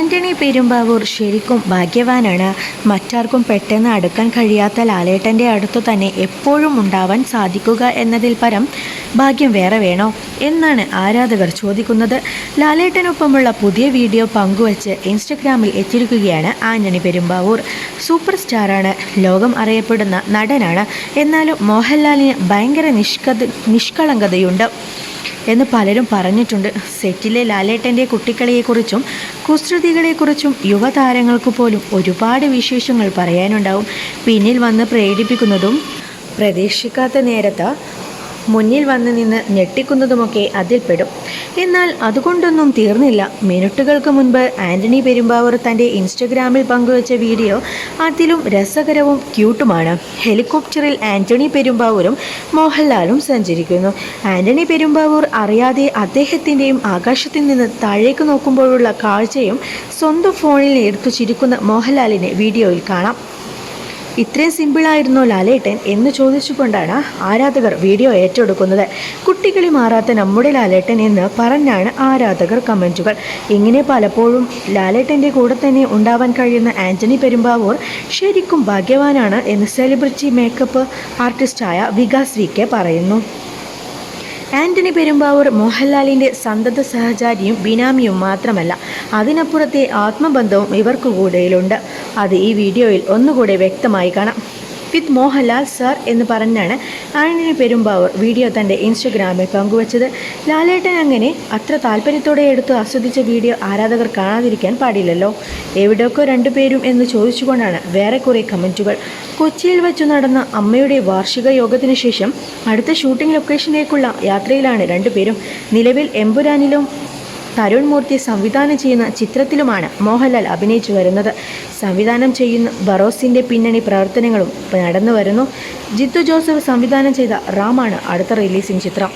ആന്റണി പെരുമ്പാവൂർ ശരിക്കും ഭാഗ്യവാനാണ്. മറ്റാർക്കും പെട്ടെന്ന് അടുക്കാൻ കഴിയാത്ത ലാലേട്ടന്റെ അടുത്തു തന്നെ എപ്പോഴും ഉണ്ടാവാൻ സാധിക്കുക എന്നതിൽ പരം ഭാഗ്യം വേറെ വേണോ എന്നാണ് ആരാധകർ ചോദിക്കുന്നത്. ലാലേട്ടനൊപ്പമുള്ള പുതിയ വീഡിയോ പങ്കുവച്ച് ഇൻസ്റ്റഗ്രാമിൽ എത്തിയിരിക്കുകയാണ് ആന്റണി പെരുമ്പാവൂർ. സൂപ്പർ സ്റ്റാറാണ് ലോകം അറിയപ്പെടുന്ന നടനാണ്. എന്നാലും മോഹൻലാലിന് ഭയങ്കര നിഷ്കത നിഷ്കളങ്കതയുണ്ട്. എന്ന് പലരും പറഞ്ഞിട്ടുണ്ട്. സെറ്റിലെ ലാലേട്ടന്റെ കുട്ടിക്കളിയെക്കുറിച്ചും കുസൃതികളെക്കുറിച്ചും യുവതാരങ്ങൾക്ക് പോലും ഒരുപാട് വിശേഷങ്ങൾ പറയാനുണ്ടാവും. പിന്നിൽ വന്ന് പ്രേരിപ്പിക്കുന്നതും പ്രതീക്ഷിക്കാത്ത നേരത്ത് മുന്നിൽ വന്ന് നിന്ന് ഞെട്ടിക്കുന്നതുമൊക്കെ അതിൽപ്പെടും. എന്നാൽ അതുകൊണ്ടൊന്നും തീർന്നില്ല. മിനിറ്റുകൾക്ക് മുൻപ് ആന്റണി പെരുമ്പാവൂർ തന്റെ ഇൻസ്റ്റഗ്രാമിൽ പങ്കുവച്ച വീഡിയോ അതിലും രസകരവും ക്യൂട്ടുമാണ്. ഹെലികോപ്റ്ററിൽ ആന്റണി പെരുമ്പാവൂരും മോഹൻലാലും സഞ്ചരിക്കുന്നു. ആന്റണി പെരുമ്പാവൂർ അറിയാതെ അദ്ദേഹത്തിന്റെയും ആകാശത്തിൽ നിന്ന് താഴേക്ക് നോക്കുമ്പോഴുള്ള കാഴ്ചയും സ്വന്തം ഫോണിൽ എടുത്തു ചിരിക്കുന്ന മോഹൻലാലിനെ വീഡിയോയിൽ കാണാം. ഇത്രയും സിമ്പിളായിരുന്നോ ലാലേട്ടൻ എന്ന് ചോദിച്ചുകൊണ്ടാണ് ആരാധകർ വീഡിയോ ഏറ്റെടുക്കുന്നത്. കുട്ടികളി മാറാത്ത നമ്മുടെ ലാലേട്ടൻ എന്ന് പറഞ്ഞാണ് ആരാധകർ കമന്റുകൾ ഇങ്ങനെ പലപ്പോഴും ലാലേട്ടന്റെ കൂടെ തന്നെ ഉണ്ടാവാൻ കഴിയുന്ന ആന്റണി പെരുമ്പാവൂർ ശരിക്കും ഭാഗ്യവാനാണ് എന്ന് സെലിബ്രിറ്റി മേക്കപ്പ് ആർട്ടിസ്റ്റായ വികാസ് വി പറയുന്നു. ആന്റണി പെരുമ്പാവൂർ മോഹൻലാലിന്റെ സന്തത സഹചാരിയും ബിനാമിയും മാത്രമല്ല അതിനപ്പുറത്തെ ആത്മബന്ധവും ഇവർക്ക് കൂടെയിലുണ്ട് അത് ഈ വീഡിയോയിൽ ഒന്നുകൂടെ വ്യക്തമായി കാണാം. വിത്ത് മോഹൻലാൽ സർ എന്ന് പറഞ്ഞാണ് ആന്റണി പെരുമ്പാവൂർ വീഡിയോ തന്റെ ഇൻസ്റ്റഗ്രാമിൽ പങ്കുവച്ചത്. ലാലേട്ടൻ അങ്ങനെ അത്ര താല്പര്യത്തോടെ എടുത്ത് ആസ്വദിച്ച വീഡിയോ ആരാധകർ കാണാതിരിക്കാൻ പാടില്ലല്ലോ. എവിടെയൊക്കെ രണ്ടുപേരും എന്ന് ചോദിച്ചുകൊണ്ടാണ് വേറെ കുറേ കമന്റുകൾ. കൊച്ചിയിൽ വെച്ചു നടന്ന അമ്മയുടെ വാർഷിക യോഗത്തിന് ശേഷം അടുത്ത ഷൂട്ടിംഗ് ലൊക്കേഷനിലേക്കുള്ള യാത്രയിലാണ് രണ്ടുപേരും നിലവിൽ എമ്പുരാനിലും തരുൺ മൂർത്തി സംവിധാനം ചെയ്യുന്ന ചിത്രത്തിലുമാണ് മോഹൻലാൽ അഭിനയിച്ചു വരുന്നത്. സംവിധാനം ചെയ്യുന്ന ബറോസിന്റെ പിന്നണി പ്രവർത്തനങ്ങളും നടന്നു വരുന്നു ജിത്തു ജോസഫ് സംവിധാനം ചെയ്ത റാമാണ് അടുത്ത റിലീസിംഗ് ചിത്രം.